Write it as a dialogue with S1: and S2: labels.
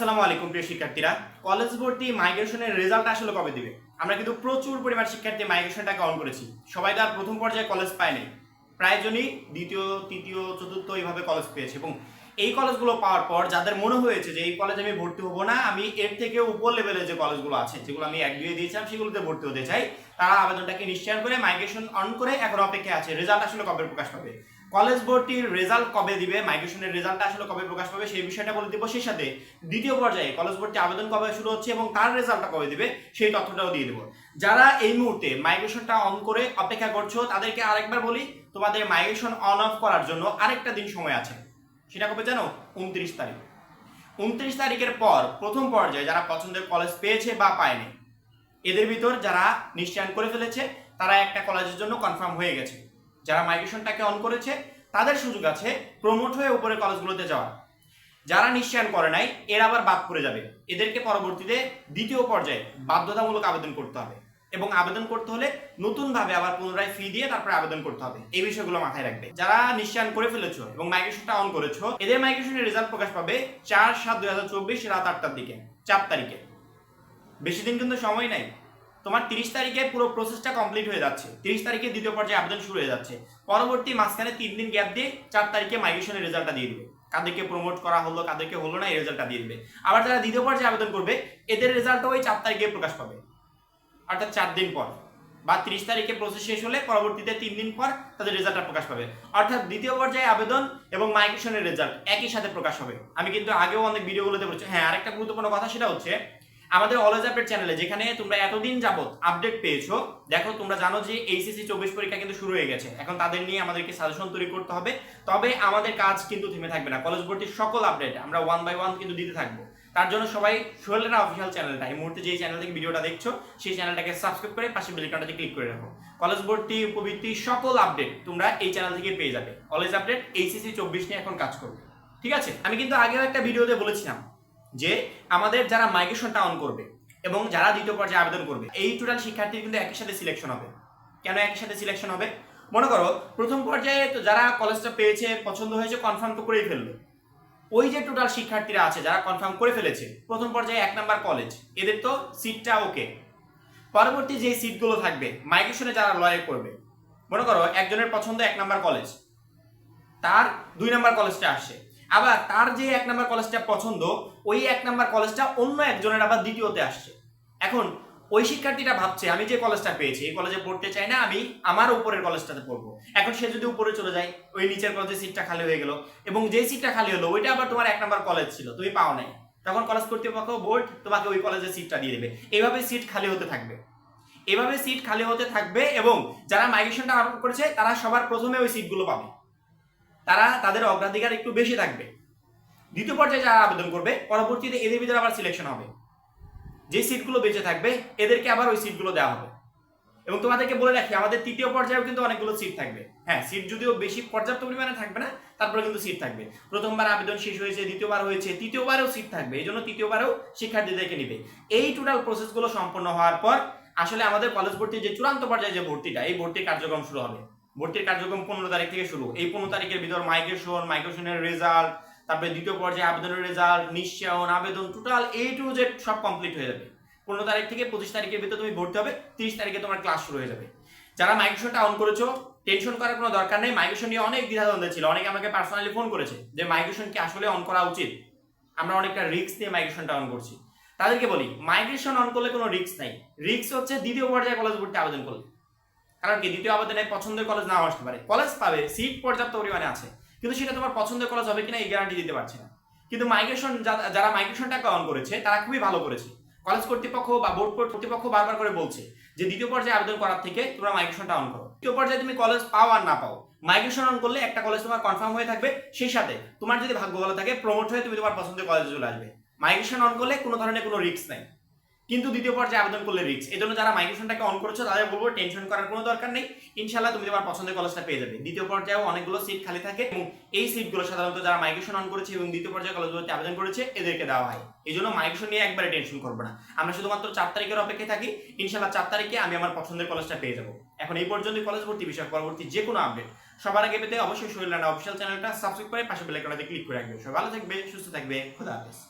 S1: আসসালামু আলাইকুম প্রিয় শিক্ষার্থীরা। কলেজ ভর্তি মাইগ্রেশনের রেজাল্ট আসলে কবে দিবে? আমরা কিন্তু প্রচুর পরিমাণ শিক্ষার্থী মাইগ্রেশনটাকে অন করেছি। সবাই তার প্রথম পর্যায়ে কলেজ পায়নি। প্রায়জনই দ্বিতীয়, তৃতীয়, চতুর্থ এইভাবে কলেজ পেয়েছে এবং এই কলেজগুলো পাওয়ার পর যাদের মনে হয়েছে যে এই কলেজে আমি ভর্তি হব না, আমি এর থেকে উপর লেভেলের যে কলেজগুলো আছে, যেগুলো আমি এক দুয়ে দিয়েছিলাম সেগুলোতে ভর্তি হতে চাই, তারা আবেদনটাকে নিশ্চয় করে মাইগ্রেশন অন করে এখন অপেক্ষা আছে। রেজাল্ট আসলে কবে প্রকাশ পাবে? কলেজ বোর্ডটির রেজাল্ট কবে দিবে, মাইগ্রেশনের রেজাল্ট আসলে কবে প্রকাশ পাবে, সেই বিষয়টা বলে দিব। সেই সাথে দ্বিতীয় পর্যায়ে কলেজ ভর্তি আবেদন কবে শুরু হচ্ছে এবং তার রেজাল্টটা কবে দিবে, সেই তথ্যটাও দিয়ে দেবো। যারা এই মুহূর্তে মাইগ্রেশনটা অন করে অপেক্ষা করছ, তাদেরকে আরেকবার বলি, তোমাদের মাইগ্রেশন অন অফ করার জন্য আরেকটা দিন সময় আছে। সেটা কবে জানো? উনত্রিশ তারিখ। উনত্রিশ তারিখের পর প্রথম পর্যায়ে যারা পছন্দের কলেজ পেয়েছে বা পায়নি, এদের ভিতর যারা নিশ্চয়ন করে ফেলেছে, তারা একটা কলেজের জন্য কনফার্ম হয়ে গেছে। যারা মাইগ্রেশনটাকে অন করেছে, তাদের সুযোগ আছে প্রমোট হয়ে উপরে কলেজগুলোতে যাওয়া। যারা নিশ্চয়ন করে নাই, এর আবার বাদ পড়ে যাবে। এদেরকে পরবর্তীতে দ্বিতীয় পর্যায়ে বাধ্যতামূলক আবেদন করতে হবে এবং আবেদন করতে হলে নতুনভাবে আবার পুনরায় ফি দিয়ে তারপরে আবেদন করতে হবে। এই বিষয়গুলো মাথায় রাখবে। যারা নিশ্চয়ন করে ফেলেছো এবং মাইগ্রেশনটা অন করেছ, এদের মাইগ্রেশনের রেজাল্ট প্রকাশ পাবে চার সাত দুই হাজার চব্বিশ রাত আটটার দিকে, চার তারিখে। বেশি দিন কিন্তু সময় নাই। তোমার তিরিশ তারিখে পুরো প্রসেসটা কমপ্লিট হয়ে যাচ্ছে। তিরিশ তারিখে দ্বিতীয় পর্যায়ে আবেদন শুরু হয়ে যাচ্ছে। পরবর্তী মাঝখানে তিন দিন গ্যাপ দিয়ে চার তারিখে মাইগ্রেশনের রেজাল্টটা দিয়ে দিবে। কাদেরকে প্রমোট করা হলো, কাদেরকে হলো না, এই রেজাল্টটা দিয়ে দিবে। আবার যারা দ্বিতীয় পর্যায়ে আবেদন করবে, এদের রেজাল্টটা ওই চার তারিখে প্রকাশ পাবে। অর্থাৎ চার দিন পর। বা তিরিশ তারিখে প্রসেস শেষ হলে পরবর্তীতে তিন দিন পর তাদের রেজাল্টটা প্রকাশ পাবে। অর্থাৎ দ্বিতীয় পর্যায়ে আবেদন এবং মাইগ্রেশনের রেজাল্ট একই সাথে প্রকাশ হবে। আমি কিন্তু আগেও অনেক ভিডিওগুলোতে বলছি। হ্যাঁ আরেকটা গুরুত্বপূর্ণ কথা সেটা হচ্ছে আমাদের অলওয়েজ আপডেট চ্যানেলে যেখানে তোমরা এতদিন যাবত আপডেট পেয়েছ, দেখো তোমরা জানো যে এইচএসসি চব্বিশ পরীক্ষা কিন্তু শুরু হয়ে গেছে। এখন তাদের নিয়ে আমাদেরকে সাজেশন তৈরি করতে হবে। তবে আমাদের কাজ কিন্তু থেমে থাকবে না। কলেজ ভর্তির সকল আপডেট আমরা ওয়ান বাই ওয়ান কিন্তু দিতে থাকব। তার জন্য সবাই সোহেলরা অফিসিয়াল চ্যানেলটা এই মুহূর্তে যে চ্যানেল থেকে ভিডিওটা দেখছ, সেই চ্যানেলটাকে সাবস্ক্রাইব করে পাশে বেলিকানটাতে ক্লিক করে রাখো। কলেজ ভর্তি উপবৃত্তি সকল আপডেট তোমরা এই চ্যানেল থেকে পেয়ে যাবে। অলওয়েজ আপডেট এইচএসসি চব্বিশ নিয়ে এখন কাজ করবে। ঠিক আছে? আমি কিন্তু আগেও একটা ভিডিওতে বলেছিলাম যে আমাদের যারা মাইগ্রেশনটা অন করবে এবং যারা দ্বিতীয় পর্যায়ে আবেদন করবে, এই টোটাল শিক্ষার্থীর কিন্তু একই সাথে সিলেকশন হবে। কেন একই সাথে সিলেকশন হবে? মনে করো, প্রথম পর্যায়ে তো যারা কলেজটা পেয়েছে, পছন্দ হয়েছে কনফার্ম তো করেই ফেলল। ওই যে টোটাল শিক্ষার্থীরা আছে, যারা কনফার্ম করে ফেলেছে, প্রথম পর্যায়ে এক নাম্বার কলেজ এদের তো সিটটা ওকে পরবর্তী যে সিটগুলো থাকবে মাইগ্রেশনে যারা লয় করবে, মনে করো, একজনের পছন্দ এক নাম্বার কলেজ তার দুই নাম্বার কলেজটা আসে। আবার তার যে এক নাম্বার কলেজটা পছন্দ, ওই এক নাম্বার কলেজটা অন্য একজনের আবার দ্বিতীয়তে আসছে। এখন, ওই শিক্ষার্থীটা ভাবছে, আমি যে কলেজটা পেয়েছি, এই কলেজে পড়তে চাই না, আমি আমার উপরের কলেজটাতে পড়ব। এখন সে যদি উপরে চলে যায়, ওই নিচের কলেজের সিটটা খালি হয়ে গেল। এবং যে সিটটা খালি হলো, ওইটা আবার তোমার এক নাম্বার কলেজ ছিল, তুমি পাও নাই। তখন কলেজ কর্তৃপক্ষ, বোর্ড, তোমাকে ওই কলেজের সিটটা দিয়ে দেবে। এইভাবে সিট খালি হতে থাকবে। এভাবে সিট খালি হতে থাকবে এবং যারা মাইগ্রেশনটা করেছে, তারা সবার প্রথমে ওই সিটগুলো পাবে। তারা তাদের অগ্রাধিকার একটু বেশি থাকবে। দ্বিতীয় পর্যায়ে যারা আবেদন করবে, পরবর্তীতে এদের ভিতরে আবার সিলেকশন হবে। যে সিটগুলো বেঁচে থাকবে, এদেরকে আবার ওই সিটগুলো দেওয়া হবে। এবং তোমাদেরকে বলে রাখি, আমাদের তৃতীয় পর্যায়েও কিন্তু অনেকগুলো সিট থাকবে। হ্যাঁ সিট যদিও বেশি পর্যাপ্ত পরিমাণে থাকবে না, তারপরে কিন্তু সিট থাকবে। প্রথমবার আবেদন শেষ হয়েছে, দ্বিতীয়বার হয়েছে, তৃতীয়বারেও সিট থাকবে, এই জন্য তৃতীয়বারেও শিক্ষার্থীদেরকে নিবে। এই টোটাল প্রসেসগুলো সম্পন্ন হওয়ার পর, আসলে আমাদের কলেজ ভর্তির যে চূড়ান্ত পর্যায়ে যে ভর্তিটা, এই ভর্তির কার্যক্রম শুরু হবে। ভর্তির কার্যক্রম পনেরো তারিখ থেকে শুরু। এই পনেরো তারিখের ভিতর মাইগ্রেশন মাইগ্রেশনের রেজাল্ট তারপরে দ্বিতীয় পর্যায়ে আবেদনের রেজাল্ট নিশ্চয়ন, আবেদন টোটাল এ টু জেড সব কমপ্লিট হয়ে যাবে। পনেরো তারিখ থেকে পঁচিশ তারিখের ভিতর তুমি ভর্তি হবে, তিরিশ তারিখে তোমার ক্লাস শুরু হয়ে যাবে। যারা মাইগ্রেশনটা অন করেছ টেনশন করার কোনো দরকার নেই। মাইগ্রেশন নিয়ে অনেক দ্বিধাদ্বন্দ্ব ছিল। অনেকে আমাকে পার্সোনালি ফোন করেছে যে মাইগ্রেশন কি আসলে অন করা উচিত? আমরা অনেকটা রিস্ক নিয়ে মাইগ্রেশনটা অন করছি। তাদেরকে বলি মাইগ্রেশন অন করলে কোনো রিস্ক নাই। রিক্স হচ্ছে দ্বিতীয় পর্যায়ে কলেজ ভর্তি আবেদন করলে। কারণ কি, দ্বিতীয় আবেদনে পছন্দের কলেজ নাও আসতে পারে। কলেজ পাবে সিট পর্যাপ্ত পরিমাণে আছে। কিন্তু সেটা তোমার পছন্দের কলেজ হবে কিনা এই গ্যারান্টি দিতে পারছে না। কিন্তু মাইগ্রেশন যারা মাইগ্রেশনটাকে অন করেছে, তারা খুবই ভালো করেছে। কলেজ কর্তৃপক্ষ বা বোর্ড কর্তৃপক্ষ বারবার করে বলছে যে দ্বিতীয় পর্যায়ে আবেদন করার থেকে তোমরা মাইগ্রেশনটা অন করো। দ্বিতীয় পর্যায়ে তুমি কলেজ পাও আর না পাও মাইগ্রেশন অন করলে একটা কলেজ তোমার কনফার্ম হয়ে থাকবে। সেই সাথে তোমার যদি ভাগ্য ভালো থাকে প্রমোট হয়ে তুমি তোমার পছন্দের কলেজে চলে আসবে। মাইগ্রেশন অন করলে কোনো ধরনের কোনো রিস্ক নাই। কিন্তু দ্বিতীয় পর্যায়ে আবেদন করলে রিস্ক এই জন্য যারা মাইগ্রেশনটাকে অন করেছ, তাদের বলব টেনশন করার কোনো দরকার নেই। ইনশাল্লাহ তুমি তোমার পছন্দের কলেজটা পেয়ে যাবে। দ্বিতীয় পর্যায়েও অনেকগুলো সিট খালি থাকে এবং এই সিটগুলো সাধারণত যারা মাইগ্রেশন অন করেছে এবং দ্বিতীয় পর্যায়ে কলেজগুলোতে আবেদন করেছে, এদেরকে দেওয়া হয়। এই জন্য মাইগ্রেশন নিয়ে একবারে টেনশন করব না। আমরা শুধুমাত্র চার তারিখের অপেক্ষায় থাকি। ইনশাল্লাহ চার তারিখে আমি আমার পছন্দের কলেজটা পেয়ে যাব। এখন এই পর্যন্ত কলেজ ভর্তি বিষয় পরবর্তী যে কোনো আপডেট সবার আগে পেতে অবশ্যই শরীর অফিসিয়াল চ্যানেলটা সাবস্ক্রাইব করে পাশে বেলাইকনটাতে ক্লিক করে রাখবে। সবাই ভালো থাকবে, সুস্থ থাকবে, খুদা হাফেজ।